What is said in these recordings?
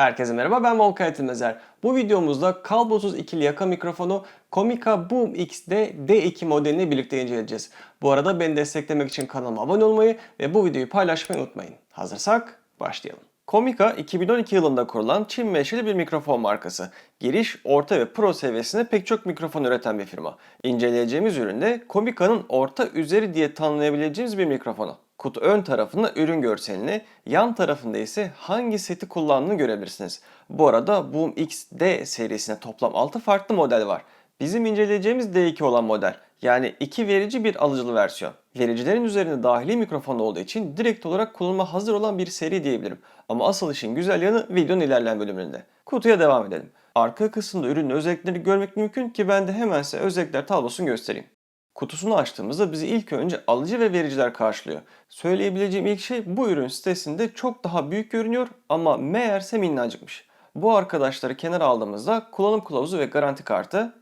Herkese merhaba ben Volkan Etilmezer. Bu videomuzda kablosuz ikili yaka mikrofonu Comica Boom X'de D2 modelini birlikte inceleyeceğiz. Bu arada beni desteklemek için kanalıma abone olmayı ve bu videoyu paylaşmayı unutmayın. Hazırsak başlayalım. Comica 2012 yılında kurulan Çin menşeli bir mikrofon markası. Giriş, orta ve pro seviyesinde pek çok mikrofon üreten bir firma. İnceleyeceğimiz üründe Comica'nın orta üzeri diye tanımlayabileceğimiz bir mikrofonu. Kutu ön tarafında ürün görselini, yan tarafında ise hangi seti kullandığını görebilirsiniz. Bu arada Boom XD serisinde toplam 6 farklı model var. Bizim inceleyeceğimiz D2 olan model. Yani iki verici bir alıcılı versiyon. Vericilerin üzerinde dahili mikrofon olduğu için direkt olarak kullanıma hazır olan bir seri diyebilirim. Ama asıl işin güzel yanı videonun ilerleyen bölümünde. Kutuya devam edelim. Arka kısımda ürünün özelliklerini görmek mümkün ki ben de hemen size özellikler tablosunu göstereyim. Kutusunu açtığımızda bizi ilk önce alıcı ve vericiler karşılıyor. Söyleyebileceğim ilk şey bu ürün sitesinde çok daha büyük görünüyor ama meğerse minnacıkmış. Bu arkadaşları kenara aldığımızda kullanım kılavuzu ve garanti kartı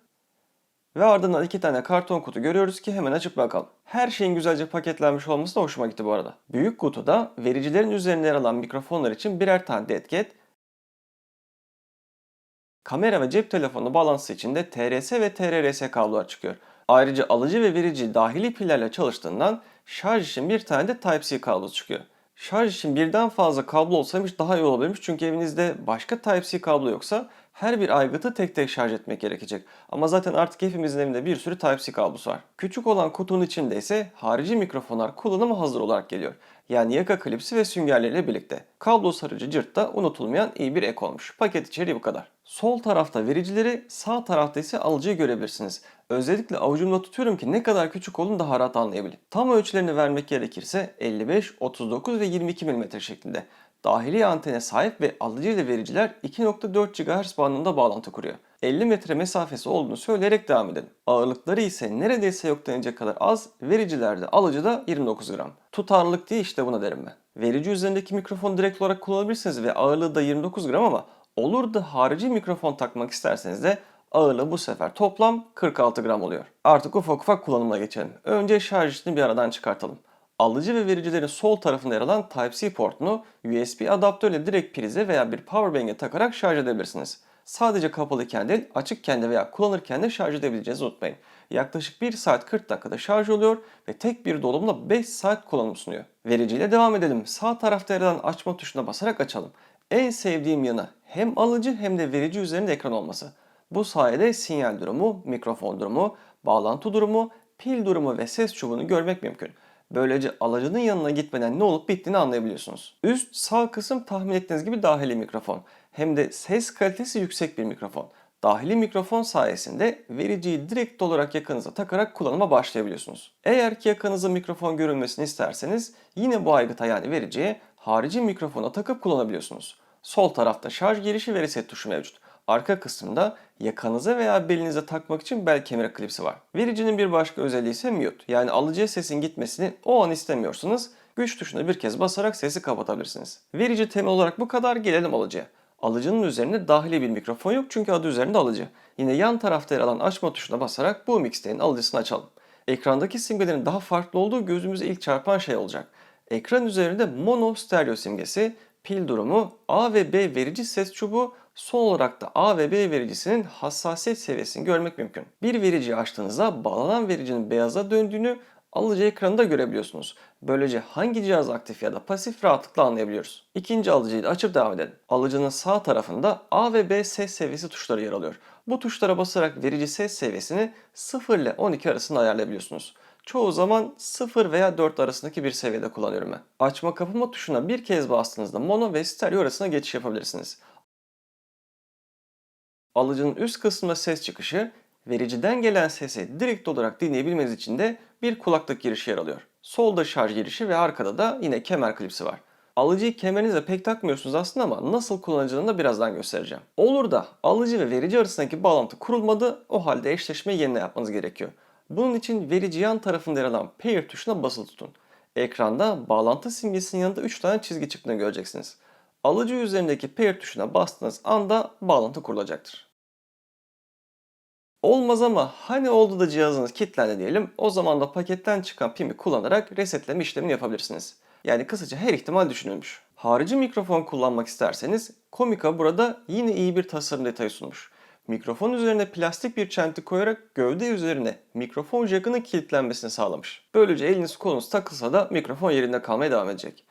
ve ardından iki tane karton kutu görüyoruz ki hemen açıp bakalım. Her şeyin güzelce paketlenmiş olması da hoşuma gitti bu arada. Büyük kutuda vericilerin üzerinde yer alan mikrofonlar için birer tane detket, kamera ve cep telefonu bağlantısı için de TRS ve TRRS kablolar çıkıyor. Ayrıca alıcı ve verici dahili pillerle çalıştığından şarj için bir tane de Type-C kablosu çıkıyor. Şarj için birden fazla kablo olsaymış daha iyi olabilirmiş çünkü evinizde başka Type-C kablo yoksa her bir aygıtı tek tek şarj etmek gerekecek. Ama zaten artık hepimizin evinde bir sürü Type-C kablosu var. Küçük olan kutunun içinde ise harici mikrofonlar kullanıma hazır olarak geliyor. Yani yaka klipsi ve süngerleriyle birlikte. Kablo sarıcı cırt da unutulmayan iyi bir ek olmuş. Paket içeriği bu kadar. Sol tarafta vericileri, sağ tarafta ise alıcıyı görebilirsiniz. Özellikle avucumda tutuyorum ki ne kadar küçük olduğunu daha rahat anlayabilin. Tam ölçülerini vermek gerekirse 55, 39 ve 22 mm şeklinde. Dahili antene sahip ve alıcı ile vericiler 2.4 GHz bandında bağlantı kuruyor. 50 metre mesafesi olduğunu söyleyerek devam edelim. Ağırlıkları ise neredeyse yok denecek kadar az, vericilerde alıcıda 29 gram. Tutarlılık diye işte buna derim ben. Verici üzerindeki mikrofonu direkt olarak kullanabilirsiniz ve ağırlığı da 29 gram ama olur da harici mikrofon takmak isterseniz de ağırlığı bu sefer toplam 46 gram oluyor. Artık ufak ufak kullanıma geçelim. Önce şarj işini bir aradan çıkartalım. Alıcı ve vericilerin sol tarafında yer alan Type-C portunu USB adaptörle direkt prize veya bir powerbank'e takarak şarj edebilirsiniz. Sadece kapalıyken değil açıkken de veya kullanırken de şarj edebileceğinizi unutmayın. Yaklaşık 1 saat 40 dakikada şarj oluyor ve tek bir dolumla 5 saat kullanım sunuyor. Vericiyle devam edelim. Sağ tarafta yer alan açma tuşuna basarak açalım. En sevdiğim yanı hem alıcı hem de verici üzerinde ekran olması. Bu sayede sinyal durumu, mikrofon durumu, bağlantı durumu, pil durumu ve ses çubuğunu görmek mümkün. Böylece alıcının yanına gitmeden ne olup bittiğini anlayabiliyorsunuz. Üst sağ kısım tahmin ettiğiniz gibi dahili mikrofon. Hem de ses kalitesi yüksek bir mikrofon. Dahili mikrofon sayesinde vericiyi direkt olarak yakanıza takarak kullanıma başlayabiliyorsunuz. Eğer ki yakanızın mikrofon görünmesini isterseniz yine bu aygıta yani vericiye harici mikrofona takıp kullanabiliyorsunuz. Sol tarafta şarj girişi ve reset tuşu mevcut. Arka kısımda yakanıza veya belinize takmak için bel kemeri klipsi var. Vericinin bir başka özelliği ise mute. Yani alıcıya sesin gitmesini o an istemiyorsunuz. Güç tuşuna bir kez basarak sesi kapatabilirsiniz. Verici temel olarak bu kadar gelelim alıcıya. Alıcının üzerinde dahili bir mikrofon yok çünkü adı üzerinde alıcı. Yine yan tarafta yer alan açma tuşuna basarak bu mixtape'in alıcısını açalım. Ekrandaki simgelerin daha farklı olduğu gözümüze ilk çarpan şey olacak. Ekran üzerinde mono stereo simgesi, pil durumu, A ve B verici ses çubuğu, son olarak da A ve B vericisinin hassasiyet seviyesini görmek mümkün. Bir vericiyi açtığınızda bağlanan vericinin beyaza döndüğünü alıcı ekranında görebiliyorsunuz. Böylece hangi cihaz aktif ya da pasif rahatlıkla anlayabiliyoruz. İkinci alıcıyı da açıp devam edelim. Alıcının sağ tarafında A ve B ses seviyesi tuşları yer alıyor. Bu tuşlara basarak verici ses seviyesini 0 ile 12 arasında ayarlayabiliyorsunuz. Çoğu zaman 0 veya 4 arasındaki bir seviyede kullanıyorum ben. Açma kapama tuşuna bir kez bastığınızda mono ve stereo arasında geçiş yapabilirsiniz. Alıcının üst kısmında ses çıkışı, vericiden gelen sesi direkt olarak dinleyebilmeniz için de bir kulaklık girişi yer alıyor. Solda şarj girişi ve arkada da yine kemer klipsi var. Alıcıyı kemerinize pek takmıyorsunuz aslında ama nasıl kullanacağını da birazdan göstereceğim. Olur da alıcı ve verici arasındaki bağlantı kurulmadı, o halde eşleşmeyi yeniden yapmanız gerekiyor. Bunun için verici yan tarafında yer alan Pair tuşuna basılı tutun. Ekranda bağlantı simgesinin yanında 3 tane çizgi çıktığını göreceksiniz. Alıcı üzerindeki Pair tuşuna bastığınız anda bağlantı kurulacaktır. Olmaz ama hani oldu da cihazınız kilitlendi diyelim o zaman da paketten çıkan pimi kullanarak resetleme işlemini yapabilirsiniz. Yani kısaca her ihtimal düşünülmüş. Harici mikrofon kullanmak isterseniz Comica burada yine iyi bir tasarım detayı sunmuş. Mikrofon üzerine plastik bir çenti koyarak gövde üzerine mikrofon jackının kilitlenmesini sağlamış. Böylece eliniz kolunuz takılsa da mikrofon yerinde kalmaya devam edecek.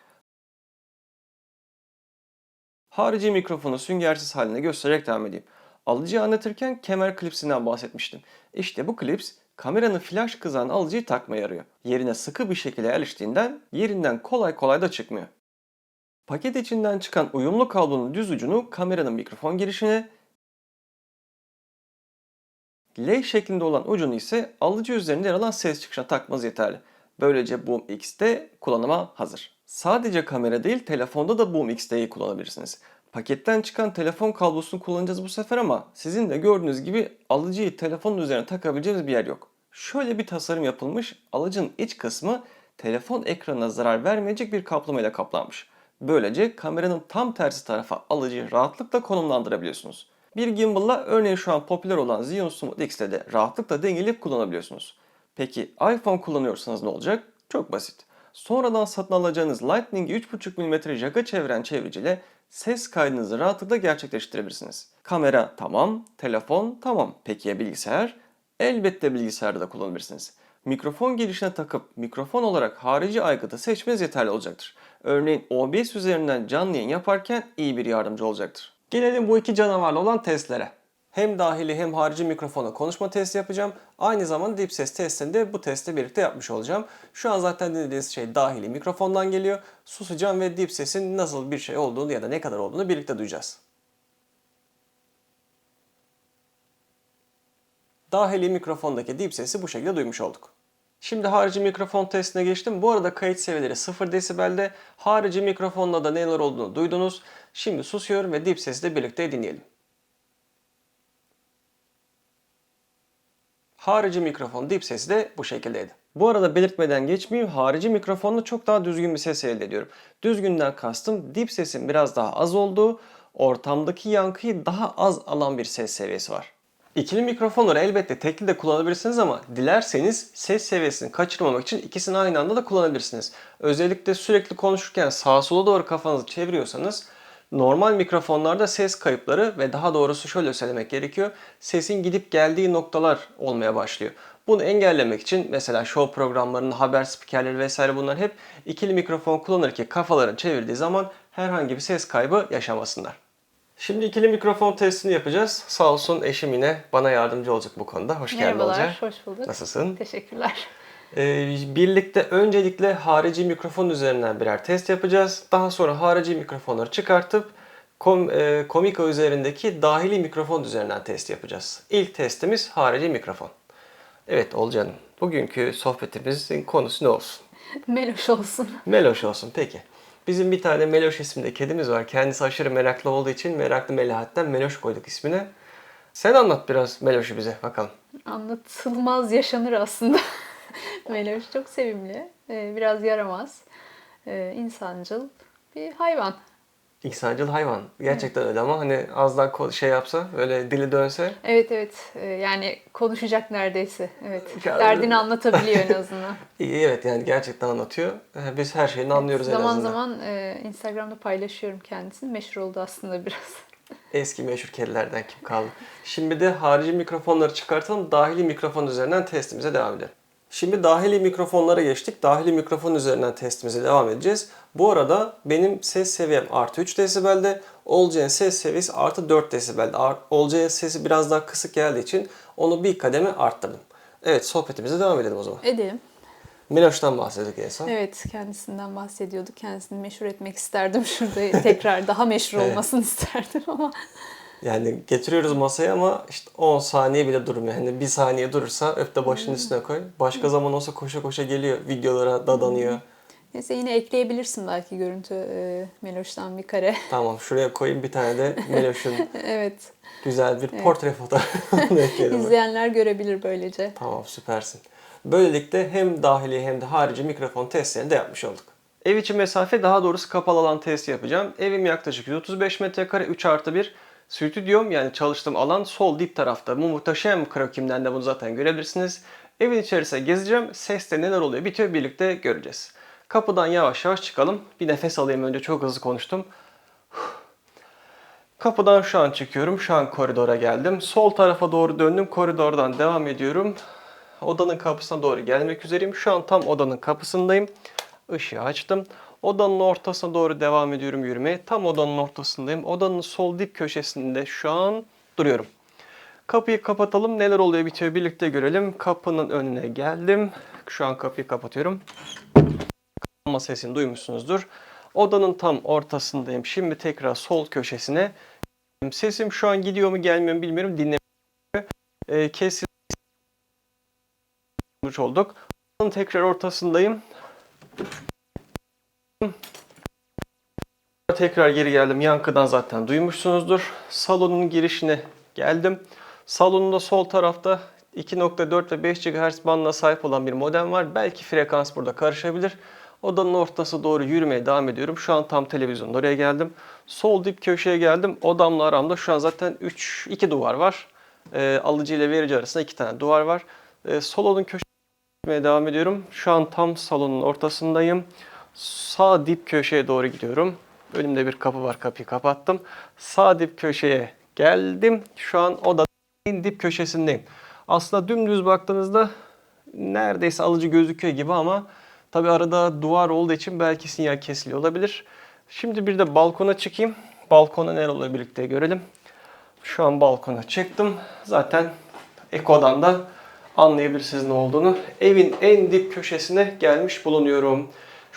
Harici mikrofonu süngersiz haline göstererek devam edeyim. Alıcıyı anlatırken kemer klipsinden bahsetmiştim. İşte bu klips kameranın flash kızan alıcıyı takmaya yarıyor. Yerine sıkı bir şekilde yerleştiğinden yerinden kolay kolay da çıkmıyor. Paket içinden çıkan uyumlu kablonun düz ucunu kameranın mikrofon girişine, L şeklinde olan ucunu ise alıcı üzerinde yer alan ses çıkışına takmanız yeterli. Böylece Boom X'te kullanıma hazır. Sadece kamera değil telefonda da Boom X'teyi kullanabilirsiniz. Paketten çıkan telefon kablosunu kullanacağız bu sefer ama sizin de gördüğünüz gibi alıcıyı telefonun üzerine takabileceğiniz bir yer yok. Şöyle bir tasarım yapılmış. Alıcının iç kısmı telefon ekranına zarar vermeyecek bir kaplamayla kaplanmış. Böylece kameranın tam tersi tarafa alıcıyı rahatlıkla konumlandırabiliyorsunuz. Bir gimbal'la örneğin şu an popüler olan Xeon Smooth X'te de rahatlıkla dengeleyip kullanabiliyorsunuz. Peki iPhone kullanıyorsanız ne olacak? Çok basit. Sonradan satın alacağınız Lightning 3.5 mm jaka çeviren çevriciyle ses kaydınızı rahatlıkla gerçekleştirebilirsiniz. Kamera tamam, telefon tamam. Peki ya bilgisayar? Elbette bilgisayarda da kullanabilirsiniz. Mikrofon girişine takıp mikrofon olarak harici aygıtı seçmeniz yeterli olacaktır. Örneğin OBS üzerinden canlı yayın yaparken iyi bir yardımcı olacaktır. Gelelim bu iki canavarla olan testlere. Hem dahili hem harici mikrofona konuşma testi yapacağım. Aynı zamanda dip ses testini de bu testle birlikte yapmış olacağım. Şu an zaten dinlediğiniz şey dahili mikrofondan geliyor. Susacağım ve dip sesin nasıl bir şey olduğunu ya da ne kadar olduğunu birlikte duyacağız. Dahili mikrofondaki dip sesi bu şekilde duymuş olduk. Şimdi harici mikrofon testine geçtim. Bu arada kayıt seviyeleri 0 desibelde. Harici mikrofonla da neler olduğunu duydunuz. Şimdi susuyorum ve dip sesi de birlikte dinleyelim. Harici mikrofon dip sesi de bu şekildeydi. Bu arada belirtmeden geçmeyeyim. Harici mikrofonla çok daha düzgün bir ses elde ediyorum. Düzgünden kastım dip sesin biraz daha az olduğu, ortamdaki yankıyı daha az alan bir ses seviyesi var. İkili mikrofonları elbette tekli de kullanabilirsiniz ama dilerseniz ses seviyesini kaçırmamak için ikisini aynı anda da kullanabilirsiniz. Özellikle sürekli konuşurken sağa sola doğru kafanızı çeviriyorsanız normal mikrofonlarda ses kayıpları ve daha doğrusu şöyle söylemek gerekiyor. Sesin gidip geldiği noktalar olmaya başlıyor. Bunu engellemek için mesela show programlarının haber spikerleri vesaire bunlar hep ikili mikrofon kullanır ki kafalarını çevirdiği zaman herhangi bir ses kaybı yaşamasınlar. Şimdi ikili mikrofon testini yapacağız. Sağ olsun eşim yine bana yardımcı olacak bu konuda. Hoş geldin Merhabalar, Olcay. hoş bulduk. Nasılsın? Teşekkürler. Ee, birlikte öncelikle harici mikrofon üzerinden birer test yapacağız. Daha sonra harici mikrofonları çıkartıp kom, e, Comica üzerindeki dahili mikrofon üzerinden test yapacağız. İlk testimiz harici mikrofon. Evet Olcan'ım, bugünkü sohbetimizin konusu ne olsun? Meloş olsun. Meloş olsun peki. Bizim bir tane Meloş isimli kedimiz var. Kendisi aşırı meraklı olduğu için meraklı Melahat'ten Meloş koyduk ismine. Sen anlat biraz Meloş'u bize bakalım. Anlatılmaz yaşanır aslında. Meloş çok sevimli, ee, biraz yaramaz, ee, insancıl bir hayvan. İnsancıl hayvan. Gerçekten öyle ama hani az daha şey yapsa, öyle dili dönse Evet evet, ee, yani konuşacak neredeyse. Evet, derdini anlatabiliyor en azından. iyi evet yani gerçekten anlatıyor. Biz her şeyini anlıyoruz en zaman azından. zaman e, Instagram'da paylaşıyorum kendisini. Meşhur oldu aslında biraz. Eski meşhur kedilerden kim kaldı? Şimdi de harici mikrofonları çıkartalım. Dahili mikrofon üzerinden testimize devam edelim. Şimdi dahili mikrofonlara geçtik. Dahili mikrofon üzerinden testimize devam edeceğiz. Bu arada benim ses seviyem artı 3 desibelde. Olcay'ın ses seviyesi artı 4 desibelde. Olcay'ın sesi biraz daha kısık geldiği için onu bir kademe arttırdım. Evet sohbetimize devam edelim o zaman. Edelim. Miloş'tan bahsediyorduk en son. Evet, kendisinden bahsediyorduk. Kendisini meşhur etmek isterdim şurada. Tekrar daha meşhur olmasını isterdim ama Yani getiriyoruz masaya ama işte 10 saniye bile durmuyor. Hani bir saniye durursa öp de başının üstüne koy. Başka zaman olsa koşa koşa geliyor. Videolara dadanıyor. Neyse yine ekleyebilirsin belki görüntü e, Meloş'tan bir kare. Tamam şuraya koyayım bir tane de Meloş'un evet. güzel bir portre fotoğrafını ekleyelim. izleyenler görebilir böylece. Tamam süpersin. Böylelikle hem dahili hem de harici mikrofon testlerini de yapmış olduk. Ev içi mesafe daha doğrusu kapalı alan testi yapacağım. Evim yaklaşık 135 metrekare 3 artı 1. Stüdyom yani çalıştığım alan sol dip tarafta. Bu muhteşem krokimden de bunu zaten görebilirsiniz. Evin içerisinde gezeceğim. Seste neler oluyor bitiyor birlikte göreceğiz. Kapıdan yavaş yavaş çıkalım. Bir nefes alayım önce çok hızlı konuştum. Kapıdan şu an çıkıyorum. Şu an koridora geldim. Sol tarafa doğru döndüm. Koridordan devam ediyorum. Odanın kapısına doğru gelmek üzereyim. Şu an tam odanın kapısındayım. Işığı açtım. Odanın ortasına doğru devam ediyorum yürümeye. Tam odanın ortasındayım. Odanın sol dip köşesinde şu an duruyorum. Kapıyı kapatalım. Neler oluyor bitiyor birlikte görelim. Kapının önüne geldim. Şu an kapıyı kapatıyorum. Kapanma sesini duymuşsunuzdur. Odanın tam ortasındayım. Şimdi tekrar sol köşesine. Sesim şu an gidiyor mu gelmiyor mu bilmiyorum. Dinlemiyorum. Ee, kesin olduk. Odanın tekrar ortasındayım. Tekrar geri geldim. Yankıdan zaten duymuşsunuzdur. Salonun girişine geldim. Salonunda sol tarafta 2.4 ve 5 GHz bandına sahip olan bir modem var. Belki frekans burada karışabilir. Odanın ortası doğru yürümeye devam ediyorum. Şu an tam televizyonun oraya geldim. Sol dip köşeye geldim. Odamla aramda şu an zaten 3 2 duvar var. Ee, alıcı ile verici arasında 2 tane duvar var. Ee, sol odun köşeye devam ediyorum. Şu an tam salonun ortasındayım. Sağ dip köşeye doğru gidiyorum. Önümde bir kapı var. Kapıyı kapattım. Sağ dip köşeye geldim. Şu an odanın dip köşesindeyim. Aslında dümdüz baktığınızda neredeyse alıcı gözüküyor gibi ama tabi arada duvar olduğu için belki sinyal kesiliyor olabilir. Şimdi bir de balkona çıkayım. Balkona neler oluyor birlikte görelim. Şu an balkona çıktım. Zaten Eko'dan da anlayabilirsiniz ne olduğunu. Evin en dip köşesine gelmiş bulunuyorum.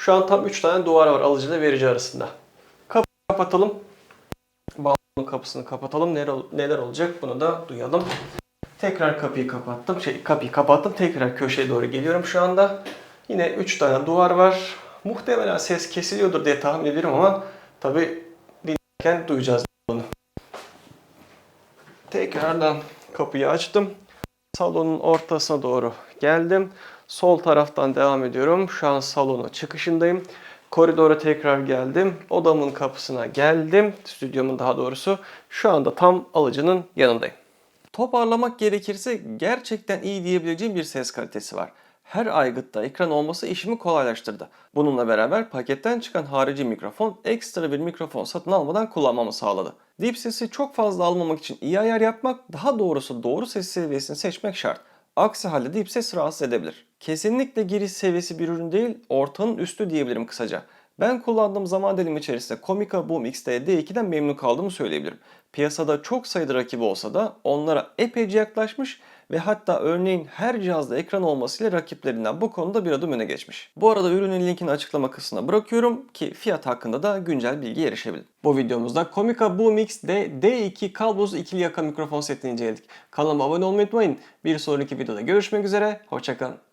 Şu an tam 3 tane duvar var alıcı ile verici arasında. Kapıyı kapatalım. Balkonun kapısını kapatalım. Neler, neler olacak bunu da duyalım. Tekrar kapıyı kapattım. Şey kapıyı kapattım. Tekrar köşeye doğru geliyorum şu anda. Yine 3 tane duvar var. Muhtemelen ses kesiliyordur diye tahmin ediyorum ama tabi dinlerken duyacağız bunu. Tekrardan kapıyı açtım. Salonun ortasına doğru geldim. Sol taraftan devam ediyorum. Şu an salonun çıkışındayım. Koridora tekrar geldim. Odamın kapısına geldim. Stüdyomun daha doğrusu. Şu anda tam alıcının yanındayım. Toparlamak gerekirse gerçekten iyi diyebileceğim bir ses kalitesi var. Her aygıtta ekran olması işimi kolaylaştırdı. Bununla beraber paketten çıkan harici mikrofon ekstra bir mikrofon satın almadan kullanmamı sağladı. Deep sesi çok fazla almamak için iyi ayar yapmak, daha doğrusu doğru ses seviyesini seçmek şart. Aksi halde deep ses rahatsız edebilir. Kesinlikle giriş seviyesi bir ürün değil, ortanın üstü diyebilirim kısaca. Ben kullandığım zaman dilimi içerisinde Comica Boom X D2'den memnun kaldığımı söyleyebilirim. Piyasada çok sayıda rakibi olsa da onlara epeyce yaklaşmış ve hatta örneğin her cihazda ekran olmasıyla rakiplerinden bu konuda bir adım öne geçmiş. Bu arada ürünün linkini açıklama kısmına bırakıyorum ki fiyat hakkında da güncel bilgi erişebilin. Bu videomuzda Comica Boom X D2 kablosuz ikili yaka mikrofon setini inceledik. Kanalıma abone olmayı unutmayın. Bir sonraki videoda görüşmek üzere, hoşçakalın.